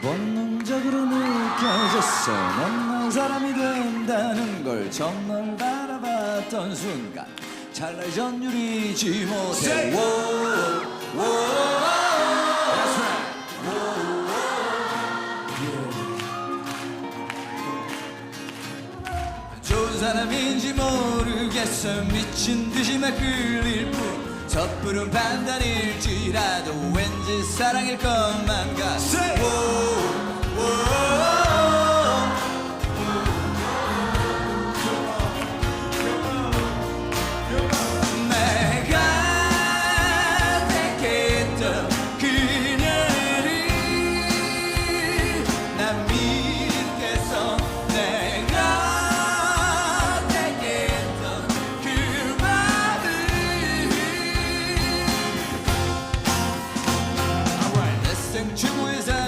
본능적으로 느껴졌어. 넌 사람이 된다는 걸 처음 널 바라봤던 순간 찰나의 전율이지 못해. 좋은 사람인지 모르겠어. 미친 듯이 막 끌릴 뿐. 섣부른 판단일지라도 사랑일 것만 같아. 내가 Tipo, de Moisés.